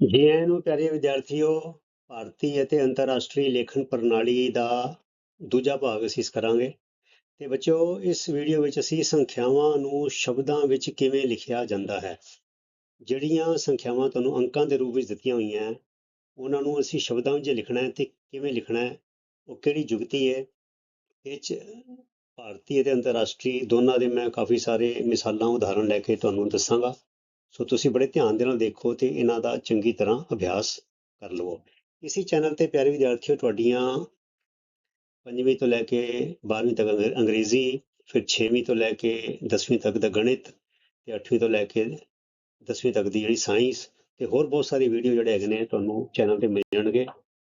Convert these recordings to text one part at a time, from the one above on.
ਜੀ ਆਇਆਂ ਨੂੰ ਪਿਆਰੇ ਵਿਦਿਆਰਥੀਓ ਭਾਰਤੀ ਅਤੇ ਅੰਤਰਰਾਸ਼ਟਰੀ ਲੇਖਣ ਪ੍ਰਣਾਲੀ ਦਾ ਦੂਜਾ ਭਾਗ ਅਸੀਂ ਇਸ ਕਰਾਂਗੇ। ਤੇ ਬੱਚਿਓ ਇਸ ਵੀਡੀਓ ਵਿੱਚ ਅਸੀਂ ਸੰਖਿਆਵਾਂ ਨੂੰ ਸ਼ਬਦਾਂ ਵਿੱਚ ਕਿਵੇਂ ਲਿਖਿਆ ਜਾਂਦਾ ਹੈ ਜਿਹੜੀਆਂ ਸੰਖਿਆਵਾਂ ਤੁਹਾਨੂੰ ਅੰਕਾਂ ਦੇ ਰੂਪ ਵਿੱਚ ਦਿੱਤੀਆਂ ਹੋਈਆਂ ਹੈ, ਉਹਨਾਂ ਨੂੰ ਅਸੀਂ ਸ਼ਬਦਾਂ ਵਿੱਚ ਲਿਖਣਾ ਹੈ ਤੇ ਕਿਵੇਂ ਲਿਖਣਾ ਹੈ ਉਹ ਕਿਹੜੀ ਜੁਗਤੀ ਹੈ ਇਹ 'ਚ ਭਾਰਤੀ ਅਤੇ ਅੰਤਰਰਾਸ਼ਟਰੀ ਦੋਨਾਂ ਦੇ ਮੈਂ ਕਾਫੀ ਸਾਰੇ ਮਿਸਾਲਾਂ ਉਦਾਹਰਣ ਲੈ ਕੇ ਤੁਹਾਨੂੰ ਦੱਸਾਂਗਾ। ਸੋ ਤੁਸੀਂ ਬੜੇ ਧਿਆਨ ਦੇ ਨਾਲ ਦੇਖੋ ਤੇ ਇਹਨਾਂ ਦਾ ਚੰਗੀ ਤਰ੍ਹਾਂ ਅਭਿਆਸ ਕਰ ਲਵੋ। ਇਸੇ ਚੈਨਲ ਤੇ ਪਿਆਰੇ ਵਿਦਿਆਰਥੀਓ, ਤੁਹਾਡੀਆਂ ਪੰਜਵੀਂ ਤੋਂ ਲੈ ਕੇ 12ਵੀਂ ਤੱਕ ਅੰਗ- ਅੰਗਰੇਜ਼ੀ, ਫਿਰ 6ਵੀਂ ਤੋਂ ਲੈ ਕੇ 10ਵੀਂ ਤੱਕ ਦਾ ਗਣਿਤ ਤੇ 8ਵੀਂ ਤੋਂ ਲੈ ਕੇ 10ਵੀਂ ਤੱਕ ਦੀ ਜਿਹੜੀ ਸਾਇੰਸ ਤੇ ਹੋਰ ਬਹੁਤ ਸਾਰੀ ਵੀਡੀਓ ਜਿਹੜੇ ਹੈਗੇ ਨੇ ਤੁਹਾਨੂੰ ਚੈਨਲ ਤੇ ਮਿਲ ਜਾਣਗੇ।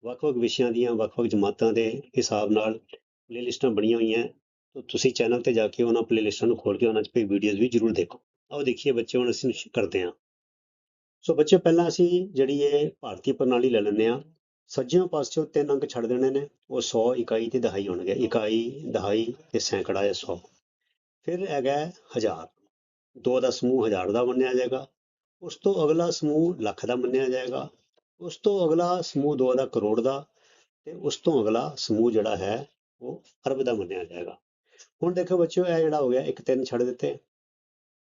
ਵੱਖ-ਵੱਖ ਵਿਸ਼ਿਆਂ ਦੀਆਂ, ਵੱਖ-ਵੱਖ ਜਮਾਤਾਂ ਦੇ ਹਿਸਾਬ ਨਾਲ ਪਲੇਲਿਸਟਾਂ ਬਣੀਆਂ ਹੋਈਆਂ। ਤਾਂ ਤੁਸੀਂ ਚੈਨਲ ਤੇ ਜਾ ਕੇ ਉਹਨਾਂ ਪਲੇਲਿਸਟਾਂ ਨੂੰ ਖੋਲ ਕੇ ਉਹਨਾਂ 'ਚ ਪਈ ਵੀਡੀਓਜ਼ ਵੀ ਜ਼ਰੂਰ ਦੇਖੋ। ਆਓ ਦੇਖੀਏ ਬੱਚੇ ਹੁਣ ਅਸੀਂ ਕਰਦੇ ਹਾਂ। ਸੋ ਬੱਚੇ ਪਹਿਲਾਂ ਅਸੀਂ ਜਿਹੜੀ ਇਹ ਭਾਰਤੀ ਪ੍ਰਣਾਲੀ ਲੈ ਲੈਂਦੇ ਹਾਂ। ਸੱਜਿਓਂ ਪਾਸਿਓਂ ਤਿੰਨ ਅੰਕ ਛੱਡ ਦੇਣੇ ਨੇ, ਉਹ 100 ਇਕਾਈ ਤੇ ਦਹਾਈ ਹੋਣਗੇ ਇਕਾਈ, ਦਹਾਈ ਤੇ ਸੈਂਕੜਾ ਜਾਂ 100 ਫਿਰ ਹੈਗਾ ਹੈ ਹਜ਼ਾਰ। ਦੋ ਦਾ ਸਮੂਹ ਹਜ਼ਾਰ ਦਾ ਮੰਨਿਆ ਜਾਏਗਾ। ਉਸ ਤੋਂ ਅਗਲਾ ਸਮੂਹ ਲੱਖ ਦਾ ਮੰਨਿਆ ਜਾਏਗਾ। ਉਸ ਤੋਂ ਅਗਲਾ ਸਮੂਹ ਦੋ ਦਾ ਕਰੋੜ ਦਾ ਤੇ ਉਸ ਤੋਂ ਅਗਲਾ ਸਮੂਹ ਜਿਹੜਾ ਹੈ, ਉਹ ਅਰਬ ਦਾ ਮੰਨਿਆ ਜਾਏਗਾ। ਹੁਣ ਦੇਖੋ ਬੱਚਿਓ, ਇਹ ਜਿਹੜਾ ਹੋ ਗਿਆ, ਇੱਕ ਤਿੰਨ ਛੱਡ ਦਿੱਤੇ।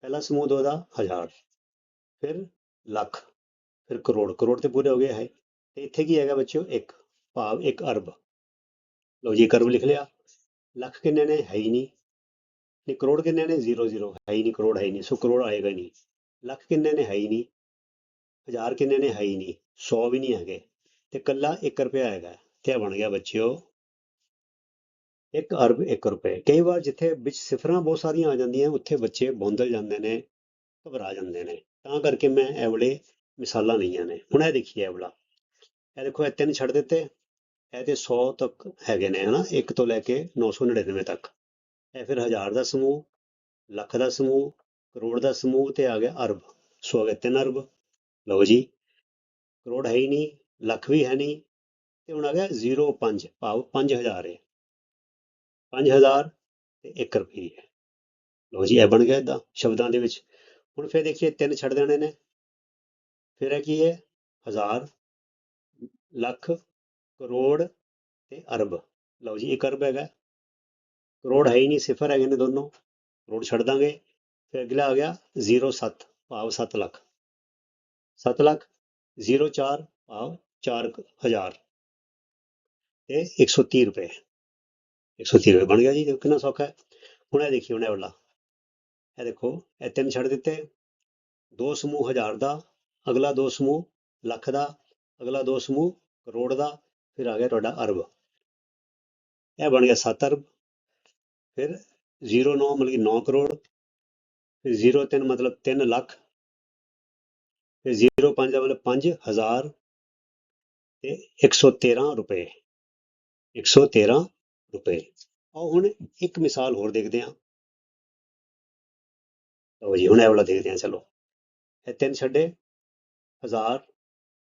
ਪਹਿਲਾ ਸਮੂਹ ਦੋ ਦਾ ਹਜ਼ਾਰ, ਫਿਰ ਲੱਖ, ਫਿਰ ਕਰੋੜ ਕਰੋੜ ਤੇ ਪੂਰੇ ਹੋ ਗਏ ਹੈ ਤੇ ਇੱਥੇ ਕੀ ਹੈਗਾ ਬੱਚਿਓ? ਇੱਕ, ਭਾਵ ਇੱਕ ਅਰਬ। ਲਓ ਜੀ ਇੱਕ ਅਰਬ ਲਿਖ ਲਿਆ। ਲੱਖ ਕਿੰਨੇ ਨੇ? ਹੈ ਹੀ ਨਹੀਂ। ਨਹੀਂ, ਕਰੋੜ ਕਿੰਨੇ ਨੇ? 0 0 ਹੈ ਹੀ ਨਹੀਂ, ਕਰੋੜ ਹੈ ਹੀ ਨਹੀਂ। ਸੋ ਕਰੋੜ ਆਏਗਾ ਹੀ ਨਹੀਂ। ਲੱਖ ਕਿੰਨੇ ਨੇ? ਹੈ ਹੀ ਨਹੀਂ। ਹਜ਼ਾਰ ਕਿੰਨੇ ਨੇ? ਹੈ ਹੀ ਨਹੀਂ। 100 ਵੀ ਨਹੀਂ ਹੈਗੇ। ਤੇ ਕੱਲਾ 1 ਰੁਪਿਆ ਹੈਗਾ। ਤੇ ਬਣ ਗਿਆ ਬੱਚਿਓ 1 ਅਰਬ 1 ਰੁਪਏ। ਕਈ ਵਾਰ ਜਿੱਥੇ ਵਿੱਚ ਸਿਫਰਾਂ ਬਹੁਤ ਸਾਰੀਆਂ ਆ ਜਾਂਦੀਆਂ, ਉੱਥੇ ਬੱਚੇ ਬੌਂਦਲ ਜਾਂਦੇ ਨੇ, ਘਬਰਾ ਜਾਂਦੇ ਨੇ। ਤਾਂ ਕਰਕੇ ਮੈਂ ਇਹ ਵਾਲੇ ਮਿਸਾਲਾਂ ਲਈਆਂ ਨੇ। ਹੁਣ ਇਹ ਦੇਖੀਏ ਇਹ ਵਾਲਾ। ਇਹ ਦੇਖੋ, ਇਹ ਤਿੰਨ ਛੱਡ ਦਿੱਤੇ। ਇਹ ਤੇ 100 ਤੱਕ ਹੈਗੇ ਨੇ, ਹਨਾ? 1 ਤੋਂ ਲੈ ਕੇ 999 ਤੱਕ। ਇਹ ਫਿਰ ਹਜ਼ਾਰ ਦਾ ਸਮੂਹ, ਲੱਖ ਦਾ ਸਮੂਹ, ਕਰੋੜ ਦਾ ਸਮੂਹ ਤੇ ਆ ਗਿਆ ਅਰਬ। ਸੋ ਆ ਗਿਆ ਤਿੰਨ ਅਰਬ। ਲਓ ਜੀ। ਕਰੋੜ ਹੈ ਹੀ ਨਹੀਂ, ਲੱਖ ਵੀ ਹੈ ਨਹੀਂ। ਤੇ ਹੁਣ ਆ ਗਿਆ 05 ਭਾਵ 5000 ਹੈ 5000 ਤੇ 1 ਰੁਪਏ ਹੈ। ਲਓ ਜੀ, ਇਹ ਬਣ ਗਿਆ ਇਦਾਂ ਸ਼ਬਦਾਂ ਦੇ ਵਿੱਚ। ਹੁਣ ਫਿਰ ਦੇਖੀਏ, ਤਿੰਨ ਛੱਡ ਦੇਣੇ ਨੇ। ਫਿਰ ਇਹ ਕੀ ਹੈ? ਹਜ਼ਾਰ, ਲੱਖ, ਕਰੋੜ ਤੇ ਅਰਬ। ਲਓ ਜੀ, ਇੱਕ ਅਰਬ ਹੈਗਾ। ਕਰੋੜ ਹੈ ਹੀ ਨਹੀਂ, ਸਿਫਰ ਹੈਗੇ ਨੇ ਦੋਨੋਂ। ਕਰੋੜ ਛੱਡ ਦਾਂਗੇ। ਫਿਰ ਅਗਲਾ ਆ ਗਿਆ 07 ਭਾਵ 7 ਲੱਖ। 7 ਲੱਖ 04 ਭਾਵ 4000 ਤੇ 130 ਰੁਪਏ 130 ਰੁਪਏ ਬਣ ਗਿਆ ਜੀ ਦੇਖੋ ਕਿੰਨਾ ਸੌਖਾ ਹੈ ਹੁਣ ਇਹ ਦੇਖੀ ਹੁਣ ਇਹ ਵਾਲਾ ਇਹ ਦੇਖੋ ਇਹ ਤਿੰਨ ਛੱਡ ਦਿੱਤੇ ਦੋ ਸਮੂਹ ਹਜ਼ਾਰ ਦਾ ਅਗਲਾ ਦੋ ਸਮੂਹ ਲੱਖ ਦਾ ਅਗਲਾ ਦੋ ਸਮੂਹ ਕਰੋੜ ਦਾ ਫਿਰ ਆ ਗਿਆ ਤੁਹਾਡਾ ਅਰਬ ਇਹ ਬਣ ਗਿਆ 7 ਅਰਬ ਫਿਰ 09 ਮਤਲਬ ਕਿ 9 ਕਰੋੜ ਫਿਰ 03 ਮਤਲਬ 3 ਲੱਖ ਫਿਰ 05 ਦਾ ਮਤਲਬ 5000 ਤੇ 113 ਰੁਪਏ 113 ਰੁਪਏ ਆਓ ਹੁਣ ਇੱਕ ਮਿਸਾਲ ਹੋਰ ਦੇਖਦੇ ਹਾਂ। ਲਓ ਜੀ, ਹੁਣ ਇਹ ਵਾਲਾ ਦੇਖਦੇ ਹਾਂ, ਚਲੋ। ਇਹ ਤਿੰਨ ਛੱਡੇ, ਹਜ਼ਾਰ,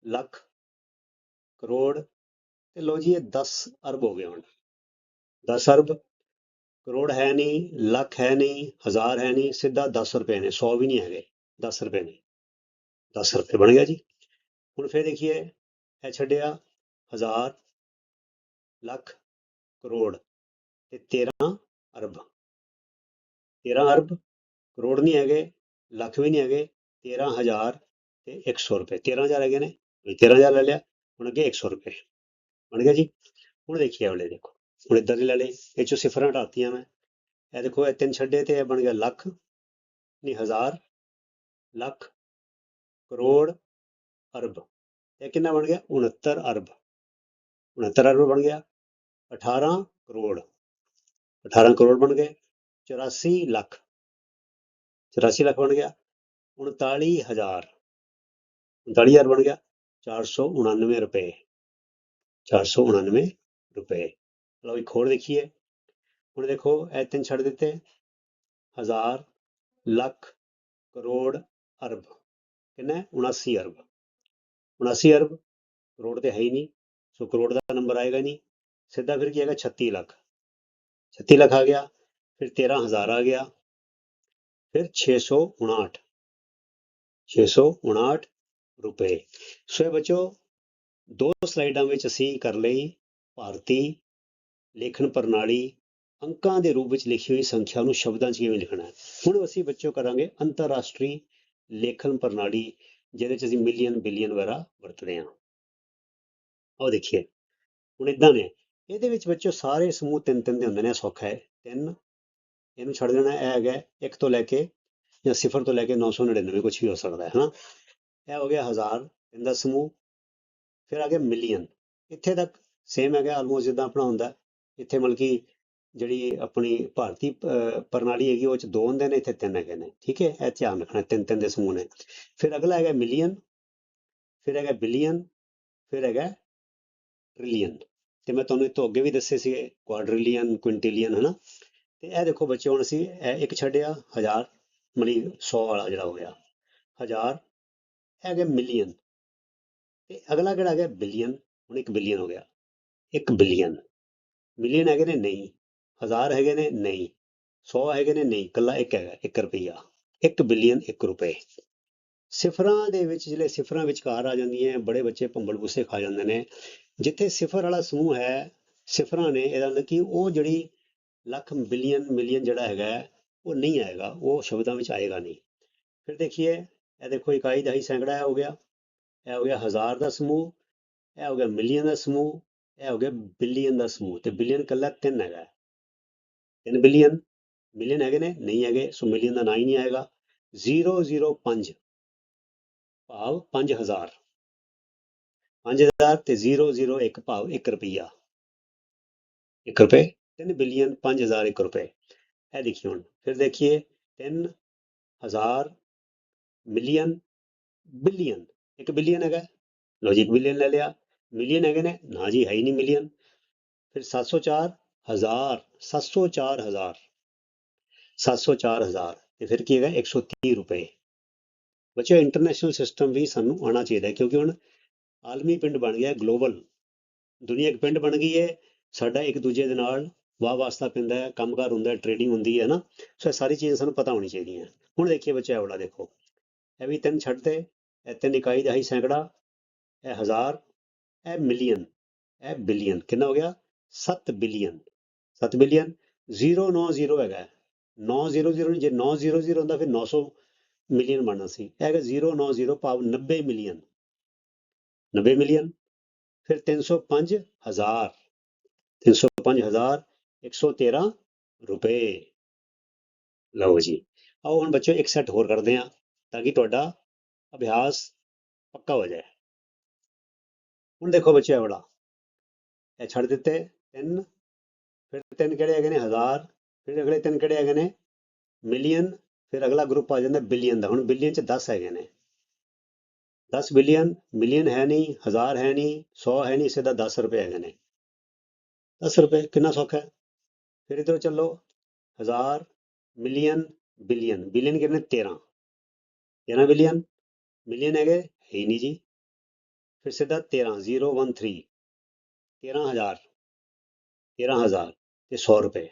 ਲੱਖ, ਕਰੋੜ ਤੇ ਲਓ ਜੀ, ਇਹ 10 ਅਰਬ ਹੋ ਗਏ ਹੁਣ। 10 ਅਰਬ, ਕਰੋੜ ਹੈ ਨਹੀਂ, ਲੱਖ ਹੈ ਨਹੀਂ, ਹਜ਼ਾਰ ਹੈ ਨਹੀਂ, ਸਿੱਧਾ 10 ਰੁਪਏ ਨੇ 100 ਵੀ ਨਹੀਂ ਹੈਗੇ 10 ਰੁਪਏ ਨੇ। 10 ਰੁਪਏ ਬਣ ਗਿਆ ਜੀ। ਹੁਣ ਫਿਰ ਦੇਖੀਏ, ਇਹ ਛੱਡਿਆ, ਹਜ਼ਾਰ, ਲੱਖ ਕਰੋੜ ਤੇ 13 ਅਰਬ। 13 ਅਰਬ ਕਰੋੜ ਨਹੀਂ ਹੈਗੇ, ਲੱਖ ਵੀ ਨਹੀਂ ਹੈਗੇ 13000 ਤੇ 100 ਰੁਪਏ। 13000 ਹੈਗੇ ਨੇ ਵੀ 13000 ਲੈ ਲਿਆ, ਹੁਣ ਅੱਗੇ 100 ਰੁਪਏ। ਬਣ ਗਿਆ ਜੀ। ਹੁਣ ਦੇਖੀਏ ਵਾਲੇ ਦੇਖੋ। ਹੁਣ ਇੱਧਰ ਦੀ ਲੈ ਲਈ, ਇਹ ਚੋਂ ਸਿਫਰਾਂ ਹਟਾਤੀਆਂ ਮੈਂ। ਇਹ ਦੇਖੋ, ਇਹ ਤਿੰਨ ਛੱਡੇ ਤੇ ਇਹ ਬਣ ਗਿਆ ਲੱਖ, ਨਹੀਂ ਹਜ਼ਾਰ, ਲੱਖ ਕਰੋੜ ਅਰਬ। ਇਹ ਕਿੰਨਾ ਬਣ ਗਿਆ? 69 ਅਰਬ। 69 ਅਰਬ ਬਣ ਗਿਆ। 18 ਕਰੋੜ। 18 ਕਰੋੜ ਬਣ ਗਏ 84 ਲੱਖ। 84 ਲੱਖ ਬਣ ਗਿਆ 39000 39000 ਬਣ ਗਿਆ 499 ਰੁਪਏ। 499 ਰੁਪਏ। ਲਓ ਇੱਕ ਹੋਰ ਦੇਖੀਏ। ਹੁਣ ਦੇਖੋ, ਇਹ ਤਿੰਨ ਛੱਡ ਦਿੱਤੇ। ਹਜ਼ਾਰ, ਲੱਖ, ਕਰੋੜ, ਅਰਬ। ਕਿੰਨਾ ਹੈ? 79 ਅਰਬ। 79 ਅਰਬ, ਕਰੋੜ ਤੇ ਹੈ ਹੀ ਨਹੀਂ। ਸੋ ਕਰੋੜ ਦਾ ਨੰਬਰ ਆਏਗਾ ਨਹੀਂ। ਸਿੱਧਾ ਫਿਰ ਕੀ ਹੈਗਾ? 36 ਲੱਖ। 36 ਲੱਖ ਆ ਗਿਆ, ਫਿਰ 13000 ਆ ਗਿਆ, ਫਿਰ 659 659 ਰੁਪਏ। ਸੋ ਇਹ ਬੱਚੋ, ਦੋ ਸਲਾਈਡਾਂ ਵਿੱਚ ਅਸੀਂ ਕਰ ਲਈ ਭਾਰਤੀ ਲੇਖਣ ਪ੍ਰਣਾਲੀ। ਅੰਕਾਂ ਦੇ ਰੂਪ ਵਿੱਚ ਲਿਖੀ ਹੋਈ ਸੰਖਿਆ ਨੂੰ ਸ਼ਬਦਾਂ 'ਚ ਕਿਵੇਂ ਲਿਖਣਾ ਹੈ? ਹੁਣ ਅਸੀਂ ਬੱਚੋ ਕਰਾਂਗੇ ਅੰਤਰਰਾਸ਼ਟਰੀ ਲੇਖਣ ਪ੍ਰਣਾਲੀ, ਜਿਹਦੇ 'ਚ ਅਸੀਂ ਮਿਲੀਅਨ ਬਿਲੀਅਨ ਵਗੈਰਾ ਵਰਤਦੇ ਹਾਂ। ਆਓ ਦੇਖੀਏ। ਹੁਣ ਇਦਾਂ ਨੇ। ਇਹਦੇ ਵਿੱਚ ਬੱਚੋ ਸਾਰੇ ਸਮੂਹ ਤਿੰਨ ਤਿੰਨ ਦੇ ਹੁੰਦੇ ਨੇ, ਸੌਖਾ ਹੈ। ਤਿੰਨ, ਇਹਨੂੰ ਛੱਡ ਦੇਣਾ, ਇਹ ਹੈਗਾ ਇੱਕ ਤੋਂ ਲੈ ਕੇ ਜਾਂ ਸਿਫਰ ਤੋਂ ਲੈ ਕੇ 999 ਕੁਝ ਵੀ ਹੋ ਸਕਦਾ ਹੈ, ਹਨਾ? ਇਹ ਹੋ ਗਿਆ ਹਜ਼ਾਰ ਤਿੰਨ ਦਾ ਸਮੂਹ, ਫਿਰ ਆ ਗਿਆ ਮਿਲੀਅਨ। ਇੱਥੇ ਤੱਕ ਸੇਮ ਹੈਗਾ ਆਲਮੋਸਟ ਜਿੱਦਾਂ ਆਪਣਾ ਹੁੰਦਾ ਇੱਥੇ ਮਤਲਬ ਕਿ ਜਿਹੜੀ ਆਪਣੀ ਭਾਰਤੀ ਪ੍ਰਣਾਲੀ ਹੈਗੀ, ਉਹ ਚ ਦੋ ਹੁੰਦੇ ਨੇ, ਇੱਥੇ ਤਿੰਨ ਹੈਗੇ ਨੇ, ਠੀਕ ਹੈ? ਇਹ ਧਿਆਨ ਰੱਖਣਾ, ਤਿੰਨ ਤਿੰਨ ਦੇ ਸਮੂਹ ਨੇ। ਫਿਰ ਅਗਲਾ ਹੈਗਾ ਮਿਲੀਅਨ, ਫਿਰ ਹੈਗਾ ਬਿਲੀਅਨ, ਫਿਰ ਹੈਗਾ ਟ੍ਰਿਲੀਅਨ। ਤੇ ਮੈਂ ਤੁਹਾਨੂੰ ਇਹ ਤੋਂ ਅੱਗੇ ਵੀ ਦੱਸੇ ਸੀਗੇ ਕੁਆਡਰਿਲੀਅਨ ਕੁਇੰਟਿਲੀਅਨ ਹਨਾ? ਤੇ ਇਹ ਦੇਖੋ ਬੱਚੇ, ਹੁਣ ਅਸੀਂ ਇਹ ਇੱਕ ਛੱਡਿਆ, ਹਜ਼ਾਰ ਮਲੀ 100 ਵਾਲਾ ਜਿਹੜਾ ਹੋ ਗਿਆ। ਹਜ਼ਾਰ, ਇਹ ਹੈਗਾ ਮਿਲੀਅਨ ਤੇ ਅਗਲਾ ਕਿਹੜਾ ਹੈਗਾ ਬਿਲੀਅਨ ਹੁਣ ਇੱਕ ਬਿਲੀਅਨ ਹੋ ਗਿਆ। ਇੱਕ ਬਿਲੀਅਨ ਮਿਲੀਅਨ ਹੈਗੇ ਨੇ ਨਹੀਂ। ਹਜ਼ਾਰ ਹੈਗੇ ਨੇ ਨਹੀਂ। 100 ਹੈਗੇ ਨੇ ਨਹੀਂ। ਕੱਲਾ ਇੱਕ ਹੈਗਾ 1 ਰੁਪਈਆ। 1 ਬਿਲੀਅਨ 1 ਰੁਪਏ। ਸਿਫਰਾਂ ਦੇ ਵਿੱਚ, ਜਿਹੜੇ ਸਿਫਰਾਂ ਵਿਚਕਾਰ ਆ ਜਾਂਦੀਆਂ, ਬੜੇ ਬੱਚੇ ਭੰਬਲ ਗੁੱਸੇ ਖਾ ਜਾਂਦੇ ਨੇ। ਜਿੱਥੇ ਸਿਫਰ ਵਾਲਾ ਸਮੂਹ ਹੈ, ਸਿਫਰਾਂ ਨੇ ਇਹਦਾ ਮਤਲਬ ਕਿ ਉਹ ਜਿਹੜੀ ਲੱਖ ਬਿਲੀਅਨ ਮਿਲੀਅਨ ਜਿਹੜਾ ਹੈਗਾ ਉਹ ਨਹੀਂ ਆਏਗਾ, ਉਹ ਸ਼ਬਦਾਂ ਵਿੱਚ ਆਏਗਾ ਨਹੀਂ। ਫਿਰ ਦੇਖੀਏ, ਇਹ ਦੇਖੋ ਇਕਾਈ ਦਾ ਹੀ ਸੈਂਕੜਾ ਇਹ ਹੋ ਗਿਆ। ਇਹ ਹੋ ਗਿਆ ਹਜ਼ਾਰ ਦਾ ਸਮੂਹ, ਇਹ ਹੋ ਗਿਆ ਮਿਲੀਅਨ ਦਾ ਸਮੂਹ, ਇਹ ਹੋ ਗਿਆ ਬਿਲੀਅਨ ਦਾ ਸਮੂਹ ਤੇ ਬਿਲੀਅਨ ਕੱਲਾ ਤਿੰਨ ਹੈਗਾ। ਤਿੰਨ ਬਿਲੀਅਨ, ਮਿਲੀਅਨ ਹੈਗੇ ਨੇ, ਨਹੀਂ ਹੈਗੇ, ਸੋ ਮਿਲੀਅਨ ਦਾ ਨਾਂ ਹੀ ਨਹੀਂ ਆਏਗਾ। 005 ਭਾਵ 5000 5000 ਤੇ 001 ਭਾਵ 1 ਰੁਪਈਆ। 1 ਰੁਪਏ 3 ਬਿਲੀਅਨ 5000 1 ਰੁਪਏ। ਇਹ ਦੇਖੀਏ ਹੁਣ, ਫਿਰ ਦੇਖੀਏ 3000 ਮਿਲੀਅਨ, ਬਿਲੀਅਨ। 1 ਬਿਲੀਅਨ ਹੈਗਾ। ਲੋ ਜੀ 1 ਬਿਲੀਅਨ ਲੈ ਲਿਆ। ਮਿਲੀਅਨ ਹੈਗੇ ਨੇ। ਨਾ ਜੀ, ਹੈ ਹੀ ਨਹੀਂ ਮਿਲੀਅਨ। ਫਿਰ 704 ਹਜ਼ਾਰ 704 ਹਜ਼ਾਰ। 704 ਹਜ਼ਾਰ। ਤੇ ਫਿਰ ਕੀ ਹੈਗਾ? 130 ਰੁਪਏ। ਬੱਚਿਓ ਇੰਟਰਨੈਸ਼ਨਲ ਸਿਸਟਮ ਵੀ ਸਾਨੂੰ ਆਉਣਾ ਚਾਹੀਦਾ ਕਿਉਂਕਿ ਹੁਣ ਆਲਮੀ ਪਿੰਡ ਬਣ ਗਿਆ ਗਲੋਬਲ ਦੁਨੀਆ ਇੱਕ ਪਿੰਡ ਬਣ ਗਈ ਹੈ। ਸਾਡਾ ਇੱਕ ਦੂਜੇ ਦੇ ਨਾਲ ਵਾਹ ਵਾਸਤਾ ਪੈਂਦਾ ਹੈ ਕੰਮਕਾਰ ਹੁੰਦਾ ਹੈ ਟ੍ਰੇਡਿੰਗ ਹੁੰਦੀ ਹੈ ਨਾ। ਸੋ ਇਹ ਸਾਰੀ ਚੀਜ਼ਾਂ ਸਾਨੂੰ ਪਤਾ ਹੋਣੀ ਚਾਹੀਦੀਆਂ। ਹੁਣ ਦੇਖੀਏ ਬੱਚਾ ਇਹ ਦੇਖੋ। ਇਹ ਵੀ ਤਿੰਨ ਛੱਡਦੇ ਇਹ ਤਿੰਨ ਇਕਾਈ ਦਾ ਹੀ ਸੈਂਕੜਾ ਇਹ ਹਜ਼ਾਰ ਇਹ ਮਿਲੀਅਨ ਇਹ ਬਿਲੀਅਨ। ਕਿੰਨਾ ਹੋ ਗਿਆ? 7 ਬਿਲੀਅਨ। 7 ਬਿਲੀਅਨ 090 ਹੈਗਾ। ਹੈ। 900 ਨਹੀਂ, ਜੇ 900 ਹੁੰਦਾ ਫਿਰ 900 ਮਿਲੀਅਨ ਬਣਨਾ ਸੀ। ਇਹ ਹੈਗਾ 090 ਭਾਵ 90 ਮਿਲੀਅਨ। 90 ਮਿਲੀਅਨ ਫਿਰ 305 ਹਜ਼ਾਰ 305 ਹਜ਼ਾਰ 113 ਰੁਪਏ ਲਓ ਜੀ ਆਓ ਹੁਣ ਬੱਚਿਓ ਇੱਕ ਸੈੱਟ ਹੋਰ ਕਰਦੇ ਹਾਂ ਤਾਂ ਕਿ ਤੁਹਾਡਾ ਅਭਿਆਸ ਪੱਕਾ ਹੋ ਜਾਏ ਹੁਣ ਦੇਖੋ ਬੱਚਿਓ ਇਹ ਇਹ ਛੱਡ ਦਿੱਤੇ ਤਿੰਨ ਫਿਰ ਤਿੰਨ ਕਿਹੜੇ ਹੈਗੇ ਨੇ ਹਜ਼ਾਰ ਫਿਰ ਅਗਲੇ ਤਿੰਨ ਕਿਹੜੇ ਹੈਗੇ ਨੇ ਮਿਲੀਅਨ ਫਿਰ ਅਗਲਾ ਗਰੁੱਪ ਆ ਜਾਂਦਾ ਬਿਲੀਅਨ ਦਾ ਹੁਣ ਬਿਲੀਅਨ ਚ 10 ਹੈਗੇ ਨੇ 10 ਬਿਲੀਅਨ, ਮਿਲੀਅਨ ਹੈ ਨਹੀਂ, ਹਜ਼ਾਰ ਹੈ ਨਹੀਂ 100 ਹੈ ਨਹੀਂ ਸਿੱਧਾ 10 ਰੁਪਏ ਹੈਗੇ ਨੇ। 10 ਰੁਪਏ ਕਿੰਨਾ ਸੌਖਾ ਹੈ? ਫਿਰ ਇਧਰ ਚੱਲੋ। ਹਜ਼ਾਰ, ਮਿਲੀਅਨ, ਬਿਲੀਅਨ। ਬਿਲੀਅਨ ਕਿੰਨੇ? 13 13 ਬਿਲੀਅਨ। ਮਿਲੀਅਨ ਹੈਗੇ? ਹੈ ਹੀ ਨਹੀਂ ਜੀ। ਫਿਰ ਸਿੱਧਾ 13 013 13000 13000 ਤੇ 100 ਰੁਪਏ।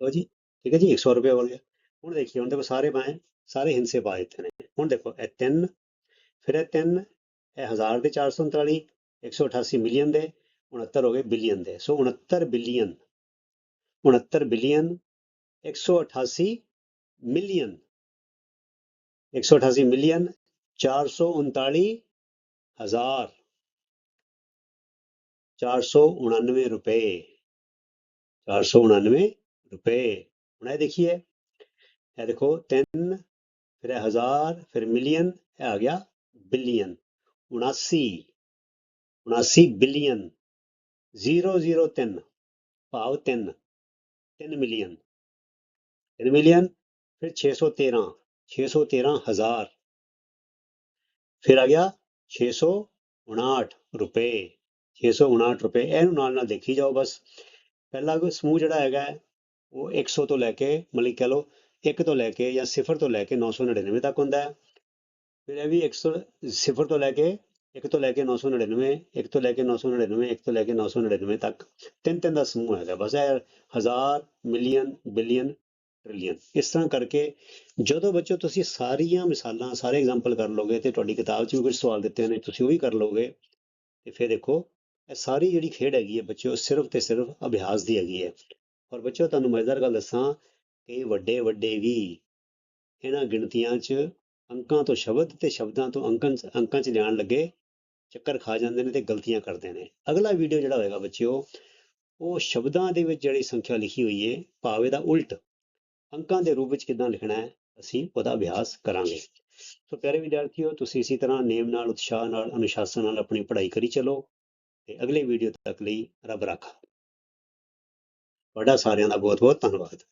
ਲਓ ਜੀ, ਠੀਕ ਹੈ ਜੀ 100 ਰੁਪਏ ਹੋ ਗਿਆ। ਹੁਣ ਦੇਖੀਏ, ਹੁਣ ਦੇਖੋ ਸਾਰੇ ਪਾਏ, ਸਾਰੇ ਹਿੰਸੇ ਪਾ ਦਿੱਤੇ ਨੇ। ਹੁਣ ਦੇਖੋ, ਇਹ ਤਿੰਨ ਫਿਰ ਇਹ ਤਿੰਨ, ਇਹ ਹਜ਼ਾਰ ਦੇ 439 188 ਮਿਲੀਅਨ ਦੇ 69 ਹੋ ਗਏ ਬਿਲੀਅਨ ਦੇ। So 69 billion 69 billion 188 million 188 million 439 ਹਜ਼ਾਰ 499 ਰੁਪਏ 499 ਰੁਪਏ। ਹੁਣ ਇਹ ਦੇਖੀਏ, ਇਹ ਦੇਖੋ ਤਿੰਨ, ਫਿਰ ਇਹ ਹਜ਼ਾਰ, ਫਿਰ ਮਿਲੀਅਨ, ਇਹ ਆ ਗਿਆ ਬਿਲੀਅਨ 79 79 ਬਿਲੀਅਨ 003 ਭਾਵ 3 3 ਮਿਲੀਅਨ। 3 ਮਿਲੀਅਨ ਫਿਰ 613 613 ਹਜ਼ਾਰ। ਫਿਰ ਆ ਗਿਆ 659 ਰੁਪਏ 659 ਰੁਪਏ। ਇਹਨੂੰ ਨਾਲ ਨਾਲ ਦੇਖੀ ਜਾਓ ਬਸ। ਪਹਿਲਾ ਕੋਈ ਸਮੂਹ ਜਿਹੜਾ ਹੈਗਾ ਹੈ, ਉਹ 100 ਤੋਂ ਲੈ ਕੇ ਮਤਲਬ ਕਹ ਲਓ 1 ਤੋਂ ਲੈ ਕੇ ਜਾਂ 0 ਤੋਂ ਲੈ ਕੇ 999 ਤੱਕ ਹੁੰਦਾ ਹੈ। ਫਿਰ ਇਹ ਵੀ 100 0 ਤੋਂ ਲੈ ਕੇ 1 ਤੋਂ ਲੈ ਕੇ 999 1 ਤੋਂ ਲੈ ਕੇ 999 1 ਤੋਂ ਲੈ ਕੇ 999 ਤੱਕ ਤਿੰਨ ਤਿੰਨ ਦਾ ਸਮੂਹ ਹੈਗਾ ਬਸ ਇਹ ਹਜ਼ਾਰ ਮਿਲੀਅਨ ਬਿਲੀਅਨ ਟ੍ਰਿਲੀਅਨ ਇਸ ਤਰ੍ਹਾਂ ਕਰਕੇ ਜਦੋਂ ਬੱਚੋ ਤੁਸੀਂ ਸਾਰੀਆਂ ਮਿਸਾਲਾਂ ਸਾਰੇ ਐਗਜ਼ਾਮਪਲ ਕਰ ਲਓਗੇ ਤੇ ਤੁਹਾਡੀ ਕਿਤਾਬ 'ਚ ਵੀ ਕੁਝ ਸਵਾਲ ਦਿੱਤੇ ਨੇ ਤੁਸੀਂ ਉਹ ਵੀ ਕਰ ਲਓਗੇ ਤੇ ਫਿਰ ਦੇਖੋ ਇਹ ਸਾਰੀ ਜਿਹੜੀ ਖੇਡ ਹੈਗੀ ਹੈ ਬੱਚਿਓ ਸਿਰਫ ਤੇ ਸਿਰਫ ਅਭਿਆਸ ਦੀ ਹੈਗੀ ਹੈ ਔਰ ਬੱਚਿਓ ਤੁਹਾਨੂੰ ਮਜ਼ੇਦਾਰ ਗੱਲ ਦੱਸਾਂ ਕਿ ਵੱਡੇ ਵੱਡੇ ਵੀ ਇਹਨਾਂ ਗਿਣਤੀਆਂ 'ਚ ਅੰਕਾਂ ਤੋਂ ਸ਼ਬਦ ਤੇ ਸ਼ਬਦਾਂ ਤੋਂ ਅੰਕਾਂ 'ਚ ਅੰਕਾਂ 'ਚ ਲਿਆਉਣ ਲੱਗੇ, ਚੱਕਰ ਖਾ ਜਾਂਦੇ ਨੇ ਤੇ ਗਲਤੀਆਂ ਕਰਦੇ ਨੇ। ਅਗਲਾ ਵੀਡੀਓ ਜਿਹੜਾ ਹੋਏਗਾ ਬੱਚਿਓ, ਉਹ ਸ਼ਬਦਾਂ ਦੇ ਵਿੱਚ ਜਿਹੜੀ ਸੰਖਿਆ ਲਿਖੀ ਹੋਈ ਹੈ ਭਾਵੇਂ ਦਾ ਉਲਟ, ਅੰਕਾਂ ਦੇ ਰੂਪ ਵਿੱਚ ਕਿੱਦਾਂ ਲਿਖਣਾ ਹੈ, ਅਸੀਂ ਉਹਦਾ ਅਭਿਆਸ ਕਰਾਂਗੇ। ਸੋ ਪਿਆਰੇ ਵਿਦਿਆਰਥੀਓ, ਤੁਸੀਂ ਇਸੇ ਤਰ੍ਹਾਂ ਨੇਮ ਨਾਲ, ਉਤਸ਼ਾਹ ਨਾਲ, ਅਨੁਸ਼ਾਸਨ ਨਾਲ ਆਪਣੀ ਪੜ੍ਹਾਈ ਕਰੀ ਚਲੋ ਤੇ ਅਗਲੇ ਵੀਡੀਓ ਤੱਕ ਲਈ ਰੱਬ ਰਾਖਾ। ਤੁਹਾਡਾ ਸਾਰਿਆਂ ਦਾ ਬਹੁਤ ਬਹੁਤ ਧੰਨਵਾਦ।